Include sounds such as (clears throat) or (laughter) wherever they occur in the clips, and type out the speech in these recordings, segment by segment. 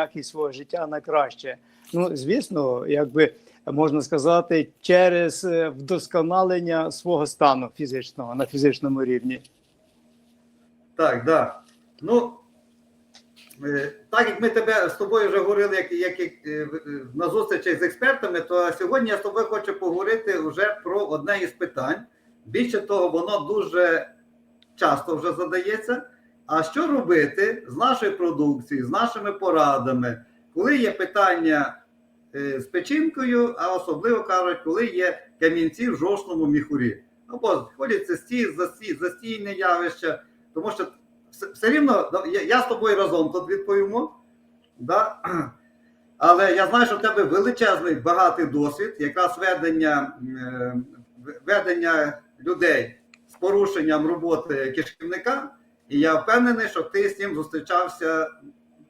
якість свого життя на краще. Ну, звісно, якби можна сказати, через е, вдосконалення свого стану фізичного на фізичному рівні. Так, да. Ну, е, так як ми тебе з тобою вже говорили, як, як, е, на зустрічах з експертами, то сьогодні я з тобою хочу поговорити вже про одне із питань. Більше того, воно дуже часто вже задається. А що робити з нашою продукцією, з нашими порадами, коли є питання е, з печінкою, а особливо кажуть, коли є камінці в жовчному міхурі. Або ходять цисті, засті, застійне явище, тому що все, рівно я, я з тобою разом тут відповімо. Да? (clears throat) Але я знаю, що в тебе величезний багатий досвід, якраз ведення, е, ведення людей з порушенням роботи кишківника. І я впевнений, що ти з ним зустрічався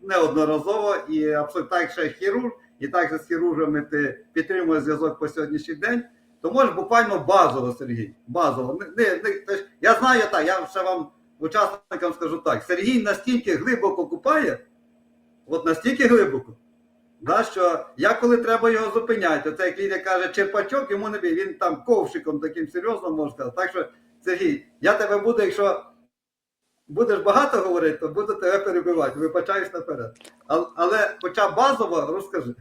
неодноразово і абсолютно так, ще хірург, і так же з хірургами ти підтримуєш зв'язок по сьогоднішній день. То можеш буквально базово, Сергій. Базово. Не, не, не, я знаю так, я ще вам учасникам скажу так: Сергій настільки глибоко купає, от настільки глибоко, да, що я коли треба його зупиняти, оце як Лідія каже, черпачок йому не бій, він там ковшиком таким серйозно може сказати. Так що, Сергій, я тебе буду, якщо будеш багато говорити, то буду тебе перебивати. Вибачаюсь наперед. Але, але хоча базово розкажи.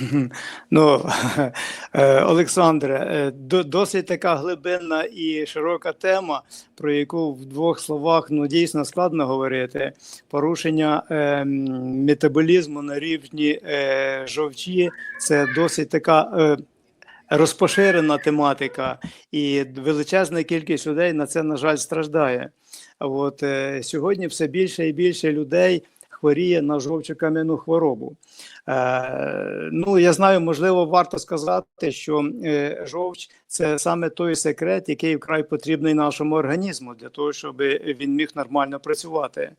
(laughs) Ну, (laughs) е, Олександре, е, досить така глибинна і широка тема, про яку в двох словах ну дійсно складно говорити. Порушення е, метаболізму на рівні е, жовчі це досить така. Е, Розпоширена тематика, і величезна кількість людей на це, на жаль, страждає. От е, сьогодні все більше і більше людей хворіє на жовчокам'яну хворобу. Е, ну, я знаю, можливо, варто сказати, що е, жовч це саме той секрет, який вкрай потрібний нашому організму для того, щоб він міг нормально працювати.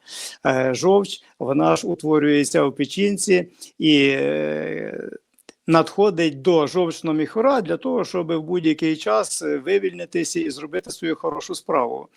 Е, жовч вона ж утворюється в печінці і. Е, Надходить до жовчного міхура для того, щоб в будь-який час е, вивільнитися і зробити свою хорошу справу.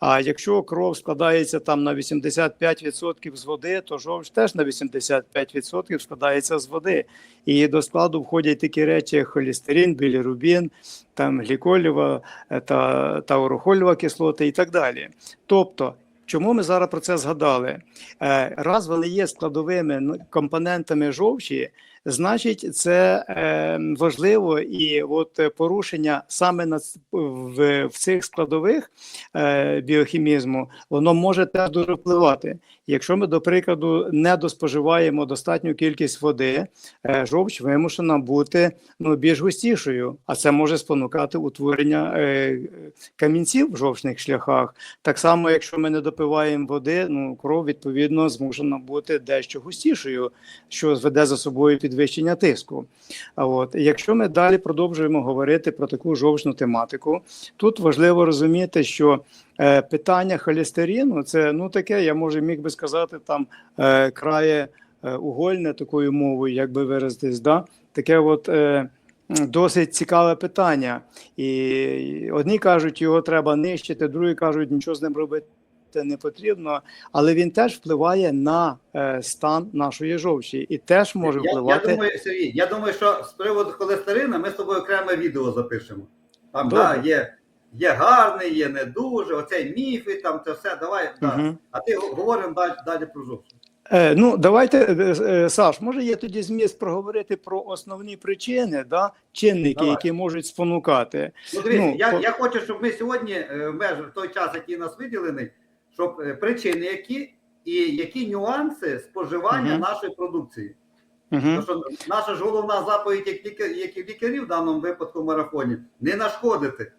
А якщо кров складається там на 85% з води, то жовч теж на 85% складається з води. І до складу входять такі речі, як холестерин, білірубін, там гліколєва е, та таурохольова кислота і так далі. Тобто, чому ми зараз про це згадали? Е, Раз вони є складовими ну, компонентами жовчі, значить, це е, важливо, і от порушення саме на в, в цих складових е, біохімізму, воно може теж дуже впливати. Якщо ми, до прикладу, не доспоживаємо достатню кількість води, е, жовч вимушена бути ну, більш густішою, а це може спонукати утворення е, камінців в жовчних шляхах. Так само, якщо ми не допиваємо води, ну кров відповідно змушена бути дещо густішою, що зведе за собою підвищення тиску. А от якщо ми далі продовжуємо говорити про таку жовчну тематику, тут важливо розуміти, що е, питання холестерину це ну таке, я може міг би сказати там е, крає е, угольне такою мовою, як би виразитись, да? таке от. Е, Досить цікаве питання, і одні кажуть, його треба нищити, другі кажуть, нічого з ним робити не потрібно, але він теж впливає на е, стан нашої жовчі і теж може Я, я думаю, Сергій, я думаю, що з приводу холестерина ми з тобою окреме відео запишемо. Там да, є, є гарний, є не дуже, оцей міфи, там це все. Давай. Да. А ти говоримо далі, далі про жовчу. Е, ну, давайте, е, Саш, може є тоді зміст проговорити про основні причини, да, чинники, Давай. які можуть спонукати. Ну, дивіться, Ну, я, по- я хочу, щоб ми сьогодні, в межах той час, який нас виділений, щоб е, причини які і які нюанси споживання угу. нашої продукції. Угу. Тому що наша ж головна заповідь, як лікарів, як лікарів в даному випадку в марафоні, не нашкодити.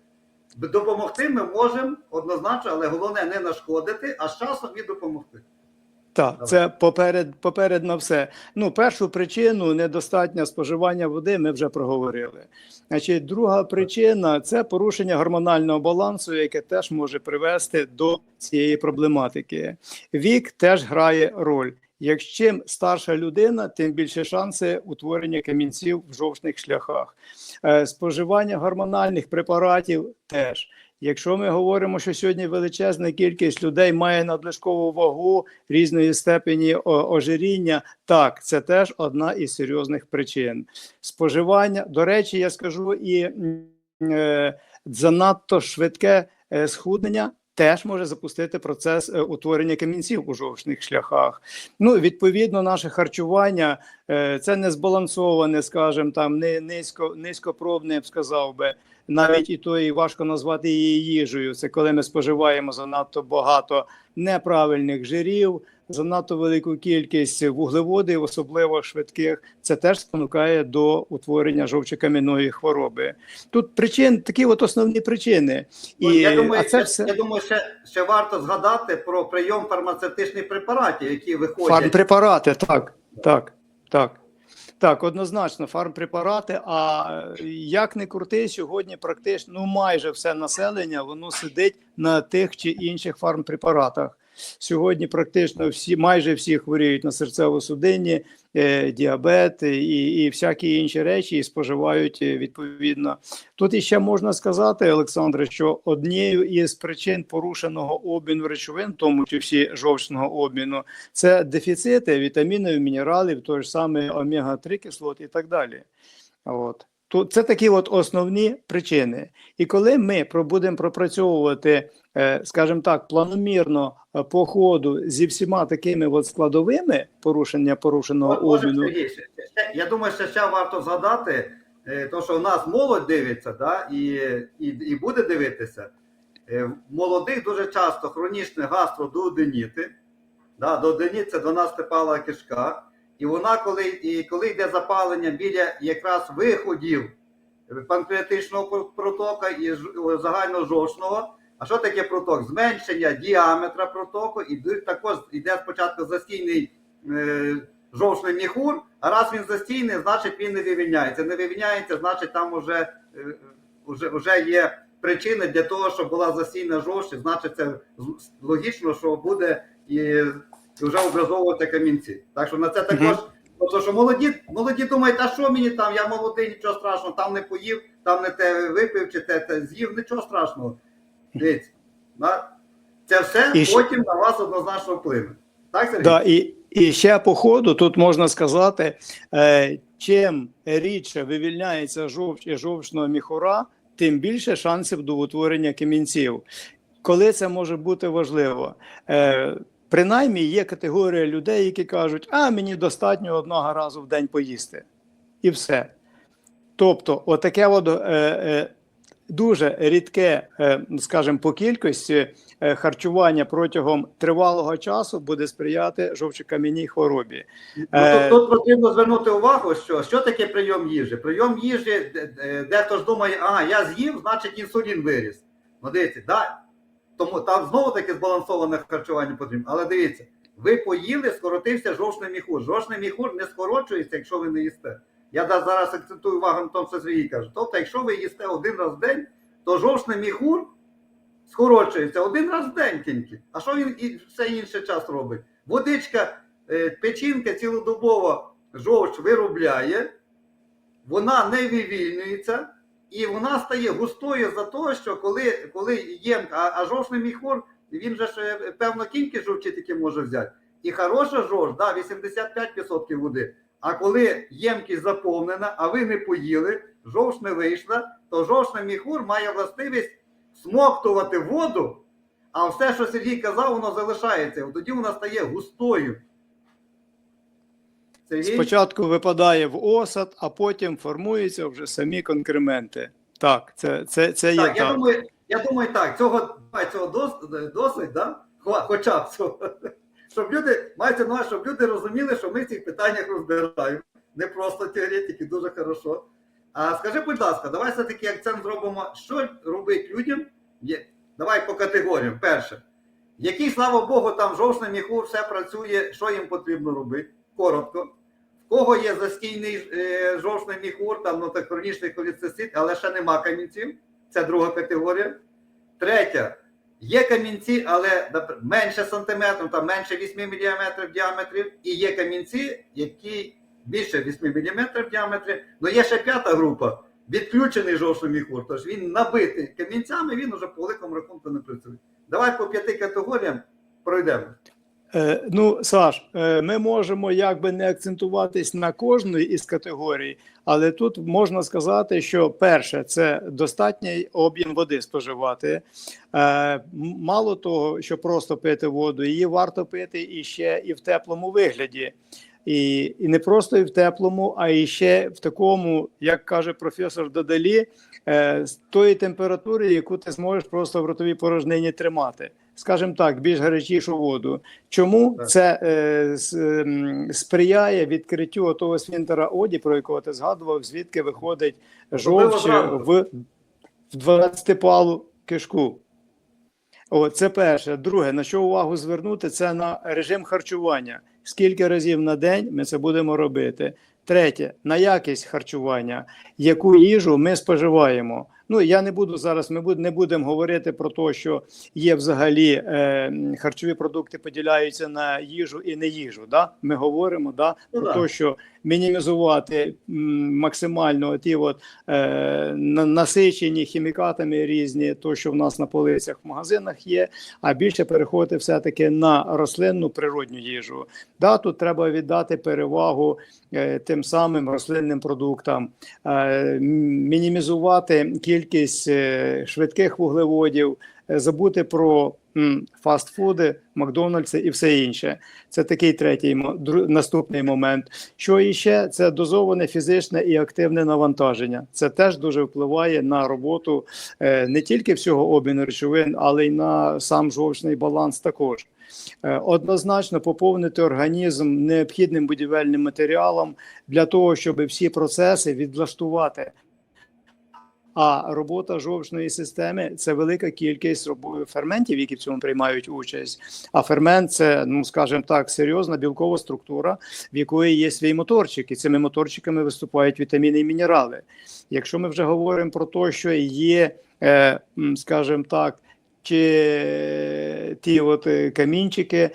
Допомогти ми можемо однозначно, але головне не нашкодити, а з часом і допомогти. Так, це поперед, поперед на все. Ну, першу причину недостатнє споживання води ми вже проговорили. Значить, друга причина це порушення гормонального балансу, яке теж може привести до цієї проблематики. Вік теж грає роль. Якщо чим старша людина, тим більше шанси утворення камінців в жовчних шляхах. Е, споживання гормональних препаратів теж. Якщо ми говоримо, що сьогодні величезна кількість людей має надлишкову вагу різної степені ожиріння, так це теж одна із серйозних причин. Споживання, до речі, я скажу і е, занадто швидке е, схуднення. Теж може запустити процес е, утворення камінців у жовчних шляхах. Ну, відповідно, наше харчування е, це не збалансоване, скажімо, там не низько, низькопробне, сказав би. Навіть і то і важко назвати її їжею. Це коли ми споживаємо занадто багато неправильних жирів, занадто велику кількість вуглеводів, особливо швидких. Це теж спонукає до утворення жовчокам'яної хвороби. Тут причин такі, от основні причини. І я думаю, а це я, все я думаю, ще, ще варто згадати про прийом фармацевтичних препаратів, які виходять. фармпрепарати, так, так, так. Так, однозначно, фармпрепарати. А е, як не крути, сьогодні практично ну майже все населення воно сидить на тих чи інших фармпрепаратах. Сьогодні практично всі, майже всі хворіють на серцево-судинні, е, діабет і, і всякі інші речі, і споживають е, відповідно. Тут іще можна сказати, Олександре, що однією із причин порушеного обміну речовин, тому числі жовчного обміну, це дефіцити вітамінів, мінералів, той ж самий омега-3 кислот і так далі. От. То це такі от основні причини. І коли ми будемо пропрацьовувати, е, скажімо так, планомірно е, по ходу зі всіма такими от складовими порушення порушеного може, обміну, я думаю, що ще варто згадати, е, то, що у нас молодь дивиться, да, і, і, і буде дивитися. Молодих дуже часто хронічне гастродуоденіти. Да, дуоденіт – це 12 пала кишка. І вона, коли, і коли йде запалення біля якраз виходів панкреатичного протока і загальножовчного, а що таке проток? Зменшення діаметра протоку, і також йде спочатку застійний е, жовчний міхур, а раз він застійний, значить він не вивільняється. Не вивільняється, значить там вже, е, вже, вже є причини для того, щоб була застійна жовч, і значить це логічно, що буде і вже образовувати камінці. Так що на це також. Тобто, що молоді, молоді думають, а що мені там, я молодий, нічого страшного, там не поїв, там не те випив, чи те, те з'їв, нічого страшного. Дивіться, це все І ще- потім на вас однозначно вплине. Так, Сергій? Да, і, і ще по ходу тут можна сказати, е, чим рідше вивільняється жовч і жовчного міхура, тим більше шансів до утворення камінців. Коли це може бути важливо? Е, принаймні є категорія людей, які кажуть, а мені достатньо одного разу в день поїсти. І все. Тобто, отаке от, е, е, дуже рідке, е, скажімо, по кількості е, харчування протягом тривалого часу буде сприяти жовчокам'яній хворобі. Ну, Е, тут, тут потрібно звернути увагу, що, що таке прийом їжі. Прийом їжі, де- де- дехто ж думає, ага, я з'їв, значить інсулін виріс. Ну дивіться, да, тому там знову таки збалансоване харчування потрібно. Але дивіться, ви поїли, скоротився жовчний міхур. Жовчний міхур не скорочується, якщо ви не їсте. Я зараз акцентую увагу на тому, що Сергій каже. Тобто, якщо ви їсте один раз в день, то жовчний міхур скорочується один раз в день тільки. А що він і все інше час робить? Водичка, е, печінка цілодобово жовч виробляє, вона не вивільнюється, і вона стає густою за те, що коли, коли є, а, а міхур, він же ж певну кількість жовчі може взяти. І хороша жовч, да, 85% води. А коли ємкість заповнена, а ви не поїли, жовч не вийшла, то жовчний міхур має властивість смоктувати воду, а все, що Сергій казав, воно залишається. Тоді вона стає густою. Сергій? Спочатку випадає в осад, а потім формуються вже самі конкременти. Так, це, це, це є Так, так. я думаю, я думаю, так, цього, цього дос- досить, да? Хоча б цього. Щоб люди, мається на щоб люди розуміли, що ми в цих питаннях розбираємо. Не просто теоретики, дуже хорошо. А скажи, будь ласка, давай все-таки акцент зробимо, що робить людям. Давай по категоріям. Перше, який, слава Богу, там жовчний міхур, все працює, що їм потрібно робити? Коротко. В кого є застійний е, жовчний міхур, там ну, так, хронічний холецистит, але ще нема камінців. Це друга категорія. Третя. Є камінці, але менше сантиметрів, там менше 8 мм діаметрів, і є камінці, які більше 8 мм в діаметрі. Ну є ще п'ята група. відключений жовчний міхур, тож він набитий камінцями, він уже по великому рахунку не працює. Давай по п'яти категоріям пройдемо. Е, ну, Саш, е, ми можемо якби не акцентуватись на кожної із категорій, але тут можна сказати, що перше це достатній об'єм води споживати. Е, мало того, що просто пити воду, її варто пити і ще і в теплому вигляді. І, і не просто і в теплому, а і ще в такому, як каже професор Додалі, е, з тої температури, яку ти зможеш просто в ротовій порожнині тримати. Скажімо так, більш гарячішу воду. Чому Так. це е, с- ем, сприяє відкриттю того свінтера оді, про якого ти згадував, звідки виходить жовч в, в 12-палу кишку? О, це перше. Друге, на що увагу звернути, це на режим харчування. Скільки разів на день ми це будемо робити? Третє, на якість харчування, яку їжу ми споживаємо. Ну я не буду зараз. Ми не будемо говорити про те, що є взагалі е, харчові продукти поділяються на їжу і не їжу. Да? Ми говоримо да, Ну, про те, що мінімізувати максимально ті от, е, насичені хімікатами різні, то що в нас на полицях в магазинах є, а більше переходити все-таки на рослинну природню їжу. Да, тут треба віддати перевагу е, тим самим рослинним продуктам, е, мінімізувати кількість е, швидких вуглеводів, е, забути про фастфуди, Макдональдси і все інше. Це такий третій наступний момент. Що іще? Це дозоване фізичне і активне навантаження. Це теж дуже впливає на роботу е, не тільки всього обміну речовин, але й на сам жовчний баланс також. Однозначно поповнити організм необхідним будівельним матеріалом для того, щоб всі процеси відлаштувати. А робота жовчної системи це велика кількість ферментів, які в цьому приймають участь. А фермент це, ну скажімо так, серйозна білкова структура, в якої є свій моторчик, і цими моторчиками виступають вітаміни і мінерали. Якщо ми вже говоримо про те, що є, е, скажімо так, чи ті от е, камінчики е,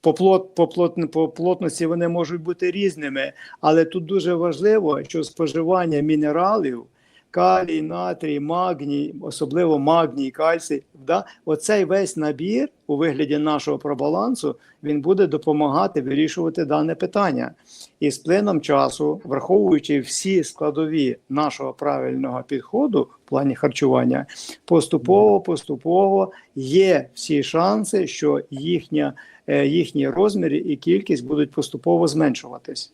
по, плот, по, плот, по плотності вони можуть бути різними, але тут дуже важливо, що споживання мінералів, калій, натрій, магній, особливо магній, кальцій, да, оцей весь набір у вигляді нашого пробалансу він буде допомагати вирішувати дане питання. І з плином часу, враховуючи всі складові нашого правильного підходу в плані харчування, поступово, поступово є всі шанси, що їхня, е, їхні розміри і кількість будуть поступово зменшуватись.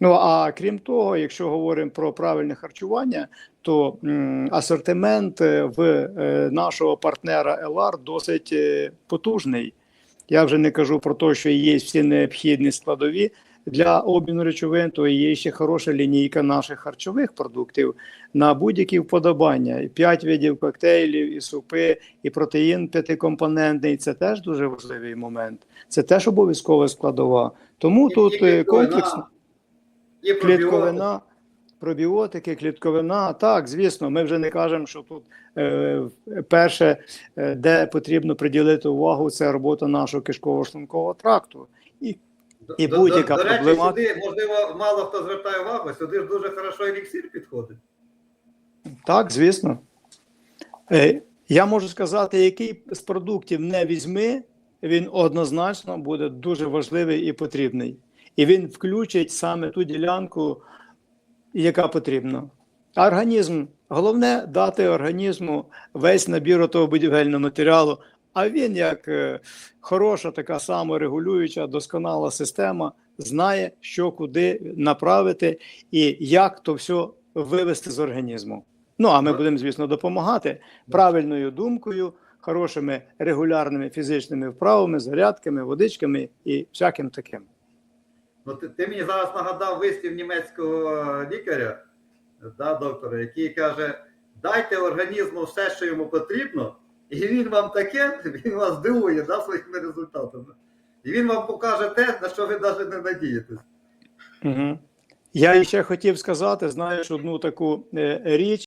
Ну а крім того, якщо говоримо про правильне харчування, то асортимент е, в е, нашого партнера LR досить е, потужний. Я вже не кажу про те, що є всі необхідні складові для обміну речовин, то є ще хороша лінійка наших харчових продуктів на будь-які вподобання. І П'ять видів коктейлів, і супи, і протеїн п'ятикомпонентний. Це теж дуже важливий момент. Це теж обов'язкова складова. Тому тут комплексно і клітковина, пробіотики, клітковина. Так, звісно, ми вже не кажемо, що тут е, перше, е, де потрібно приділити увагу, це робота нашого кишково-шлункового тракту. І І До- будь-яка до, до речі, проблема- сюди, можливо, мало хто звертає увагу, сюди ж дуже хорошо еліксир підходить. Так, звісно. Е, Я можу сказати, який з продуктів не візьми, він однозначно буде дуже важливий і потрібний. І він включить саме ту ділянку, яка потрібна. А Організм, головне дати організму весь набір того будівельного матеріалу. А він, як е, хороша, така саморегулююча, досконала система, знає, що куди направити і як то все вивести з організму. Ну а ми будемо, звісно, допомагати правильною думкою, хорошими регулярними фізичними вправами, зарядками, водичками і всяким таким. Ну, ти, ти мені зараз нагадав вислів німецького лікаря, да, доктора, який каже: дайте організму все, що йому потрібно, і він вам таке, (laughs) він вас здивує да, своїми результатами. І він вам покаже те, на що ви навіть не надієтесь. Угу. Я ще хотів сказати, знаєш, одну таку е, річ.